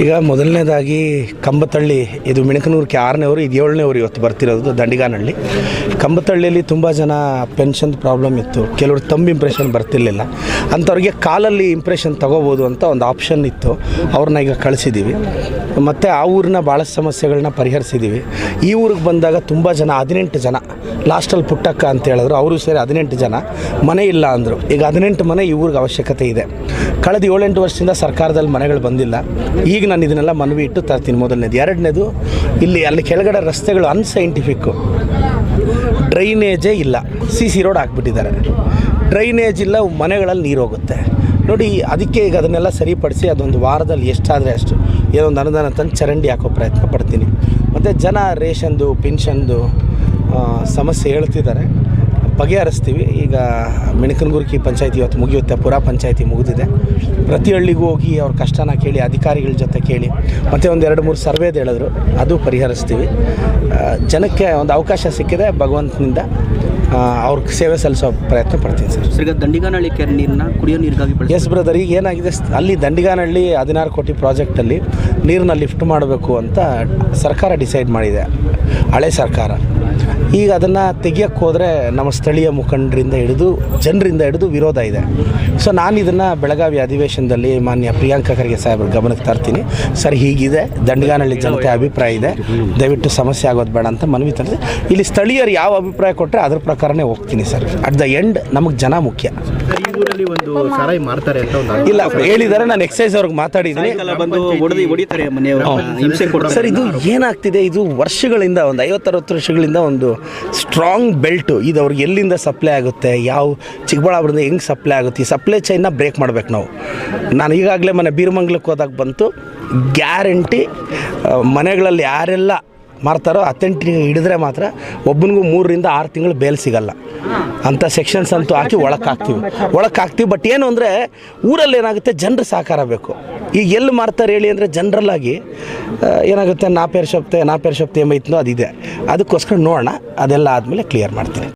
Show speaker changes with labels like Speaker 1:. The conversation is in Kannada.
Speaker 1: ಈಗ ಮೊದಲನೇದಾಗಿ ಕಂಬತಳ್ಳಿ, ಇದು ಮಿಣಕನೂರಕ್ಕೆ ಆರನೇ ಊರು ಇದು ಏಳನೇ ಊರು ಇವತ್ತು ಬರ್ತಿರೋದು ದಂಡಿಗಾನಹಳ್ಳಿ. ಕಂಬತಳ್ಳಿಯಲ್ಲಿ ತುಂಬ ಜನ ಪೆನ್ಷನ್ ಪ್ರಾಬ್ಲಮ್ ಇತ್ತು. ಕೆಲವರು ತಂಬ್ ಇಂಪ್ರೆಷನ್ ಬರ್ತಿರ್ಲಿಲ್ಲ. ಅಂಥವ್ರಿಗೆ ಕಾಲಲ್ಲಿ ಇಂಪ್ರೆಷನ್ ತಗೋಬೋದು ಅಂತ ಒಂದು ಆಪ್ಷನ್ ಇತ್ತು. ಅವ್ರನ್ನ ಈಗ ಕಳಿಸಿದ್ದೀವಿ ಮತ್ತು ಆ ಊರಿನ ಭಾಳಷ್ಟು ಸಮಸ್ಯೆಗಳನ್ನ ಪರಿಹರಿಸಿದ್ದೀವಿ ಈ ಊರಿಗೆ ಬಂದಾಗ ತುಂಬ ಜನ, ಹದಿನೆಂಟು ಜನ ಲಾಸ್ಟಲ್ಲಿ ಪುಟ್ಟಕ್ಕ ಅಂತ ಹೇಳಿದ್ರು, ಅವರು ಸೇರಿ ಹದಿನೆಂಟು ಜನ ಮನೆ ಇಲ್ಲ ಅಂದರು. ಈಗ ಹದಿನೆಂಟು ಮನೆ ಈ ಊರಿಗೆ ಅವಶ್ಯಕತೆ ಇದೆ. ಕಳೆದ ಏಳೆಂಟು ವರ್ಷದಿಂದ ಸರ್ಕಾರದಲ್ಲಿ ಮನೆಗಳು ಬಂದಿಲ್ಲ. ಈಗ ನಾನು ಇದನ್ನೆಲ್ಲ ಮನವಿ ಇಟ್ಟು ತರ್ತೀನಿ. ಮೊದಲನೇದು. ಎರಡನೇದು, ಇಲ್ಲಿ ಅಲ್ಲಿ ಕೆಳಗಡೆ ರಸ್ತೆಗಳು ಅನ್ಸೈಂಟಿಫಿಕ್ಕು ಡ್ರೈನೇಜೇ ಇಲ್ಲ. ಸಿ ಸಿ ರೋಡ್ ಹಾಕ್ಬಿಟ್ಟಿದ್ದಾರೆ. ಡ್ರೈನೇಜ್ ಇಲ್ಲ, ಮನೆಗಳಲ್ಲಿ ನೀರು ಹೋಗುತ್ತೆ. ನೋಡಿ, ಅದಕ್ಕೆ ಈಗ ಅದನ್ನೆಲ್ಲ ಸರಿಪಡಿಸಿ ಅದೊಂದು ವಾರದಲ್ಲಿ ಎಷ್ಟಾದರೆ ಅಷ್ಟು ಏನೋ ಒಂದು ಅನುದಾನ ತಂದು ಚರಂಡಿ ಹಾಕೋ ಪ್ರಯತ್ನ ಪಡ್ತೀನಿ. ಮತ್ತು ಜನ ರೇಷನ್ದು, ಪಿನ್ಷನ್ದು ಸಮಸ್ಯೆ ಹೇಳ್ತಿದ್ದಾರೆ. ಬಗೆಹರಿಸ್ತೀವಿ. ಈಗ ಮಿಣಕನಗುರ್ಕಿ ಪಂಚಾಯತಿ ಇವತ್ತು ಮುಗಿಯುತ್ತೆ. ಪುರ ಪಂಚಾಯತಿ ಮುಗಿದಿದೆ. ಪ್ರತಿ ಹಳ್ಳಿಗೂ ಹೋಗಿ ಅವ್ರ ಕಷ್ಟನ ಕೇಳಿ ಅಧಿಕಾರಿಗಳ ಜೊತೆ ಕೇಳಿ ಮತ್ತು ಒಂದು ಎರಡು ಮೂರು ಸರ್ವೇದು ಹೇಳಿದ್ರು. ಅದು ಪರಿಹರಿಸ್ತೀವಿ. ಜನಕ್ಕೆ ಒಂದು ಅವಕಾಶ ಸಿಕ್ಕಿದೆ ಭಗವಂತನಿಂದ. ಅವ್ರ ಅವ್ರಿಗೆ ಸೇವೆ ಸಲ್ಲಿಸೋ ಪ್ರಯತ್ನ ಪಡ್ತೀನಿ ಸರ್.
Speaker 2: ಸರ್ ಈಗ ದಂಡಿಗಾನಹಳ್ಳಿ ಕೆರೆ ನೀರನ್ನ ಕುಡಿಯೋ ನೀರಿಗಾಗಿ ಬಳಸಿ
Speaker 1: ಎಸ್ ಬ್ರದರ್ ಈಗ ಏನಾಗಿದೆ? ಅಲ್ಲಿ ದಂಡಿಗಾನಹಳ್ಳಿ ಹದಿನಾರು ಕೋಟಿ ಪ್ರಾಜೆಕ್ಟಲ್ಲಿ ನೀರನ್ನ ಲಿಫ್ಟ್ ಮಾಡಬೇಕು ಅಂತ ಸರ್ಕಾರ ಡಿಸೈಡ್ ಮಾಡಿದೆ. ಹಳೆ ಸರ್ಕಾರ. ಈಗ ಅದನ್ನು ತೆಗಿಯಕ್ಕೆ ಹೋದರೆ ನಮ್ಮ ಸ್ಥಳೀಯ ಮುಖಂಡರಿಂದ ಹಿಡಿದು ಜನರಿಂದ ಹಿಡಿದು ವಿರೋಧ ಇದೆ. ಸೊ ನಾನು ಇದನ್ನು ಬೆಳಗಾವಿ ಅಧಿವೇಶನದಲ್ಲಿ ಮಾನ್ಯ ಪ್ರಿಯಾಂಕಾ ಖರ್ಗೆ ಸಾಹೇಬ್ರ ಗಮನಕ್ಕೆ ತರ್ತೀನಿ. ಸರ್, ಹೀಗಿದೆ. ದಂಡಗಾನಹಳ್ಳಿ ಜನತೆ ಅಭಿಪ್ರಾಯ ಇದೆ. ದಯವಿಟ್ಟು ಸಮಸ್ಯೆ ಆಗೋದು ಬೇಡ ಅಂತ ಮನವಿ ತರ್ತೀನಿ ಇಲ್ಲಿ ಸ್ಥಳೀಯರು ಯಾವ ಅಭಿಪ್ರಾಯ ಕೊಟ್ಟರೆ ಅದ್ರ ಪ್ರಕಾರನೇ ಹೋಗ್ತೀನಿ ಸರ್. ಅಟ್ ದ ಎಂಡ್ ನಮಗೆ ಜನ ಮುಖ್ಯ.
Speaker 3: ಈ ಊರಲ್ಲಿ ಒಂದು ಸಾರಾಯಿ ಅಂತ ಒಂದು
Speaker 1: ಇಲ್ಲ ಹೇಳಿದ್ದಾರೆ ನಾನು ಎಕ್ಸೈಸ್ ಅವ್ರಿಗೆ ಮಾತಾಡಿದ್ದೀನಿ.
Speaker 2: ಸಾಯಂಕಾಲ ಬಂದು ಹೊಡೆದು ಹೊಡಿತಾರೆ ಮನೆಯವರು. ಹಿಂಸೆ ಕೊಡ್ತಾರೆ.
Speaker 1: ಸರ್ ಇದು ಏನಾಗ್ತಿದೆ? ಇದು ವರ್ಷಗಳಿಂದ ಒಂದು ಐವತ್ತರವತ್ತು ವರ್ಷಗಳಿಂದ ಒಂದು ಸ್ಟ್ರಾಂಗ್ ಬೆಲ್ಟು ಇದು ಅವ್ರಿಗೆ ಎಲ್ಲಿಂದ ಸಪ್ಲೈ ಆಗುತ್ತೆ? ಯಾವ ಚಿಕ್ಕಬಳ್ಳಾಪುರದಿಂದ ಹೆಂಗೆ ಸಪ್ಲೈ ಆಗುತ್ತೆ? ಈ ಸಪ್ಲೈ ಚೈನ್ನ ಬ್ರೇಕ್ ಮಾಡ್ಬೇಕು ನಾವು. ನಾನು ಈಗಾಗಲೇ ಮನೆ ಬೀರಮಂಗ್ಲಕ್ಕೆ ಹೋದಾಗ ಬಂತು. ಗ್ಯಾರಂಟಿ ಮನೆಗಳಲ್ಲಿ ಯಾರೆಲ್ಲ ಮಾರ್ತಾರೋ ಅಥೆಂಟಿಗೆ ಹಿಡಿದ್ರೆ ಮಾತ್ರ ಒಬ್ಬನಿಗೂ ಮೂರರಿಂದ ಆರು ತಿಂಗಳು ಬೇಲ್ ಸಿಗಲ್ಲ. ಅಂಥ ಸೆಕ್ಷನ್ಸ್ ಅಂತೂ ಹಾಕಿ ಒಳಕ್ಕೆ ಹಾಕ್ತೀವಿ. ಒಳಕ್ಕೆ ಹಾಕ್ತೀವಿ ಬಟ್ ಏನು ಅಂದರೆ ಊರಲ್ಲಿ ಏನಾಗುತ್ತೆ, ಜನರ ಸಹಕಾರ ಬೇಕು. ಈಗ ಎಲ್ಲಿ ಮಾರ್ತಾರೆ ಹೇಳಿ ಅಂದರೆ ಜನರಲ್ಲಾಗಿ ಏನಾಗುತ್ತೆ, ನಾಪೇರ್ ಶಬ್ದೆ ನಾಪೇರ್ ಶಬ್ದೆ ಎಂಬೈತನೋ ಅದಿದೆ. ಅದಕ್ಕೋಸ್ಕರ ನೋಡೋಣ, ಅದೆಲ್ಲ ಆದಮೇಲೆ ಕ್ಲಿಯರ್ ಮಾಡ್ತೀನಿ.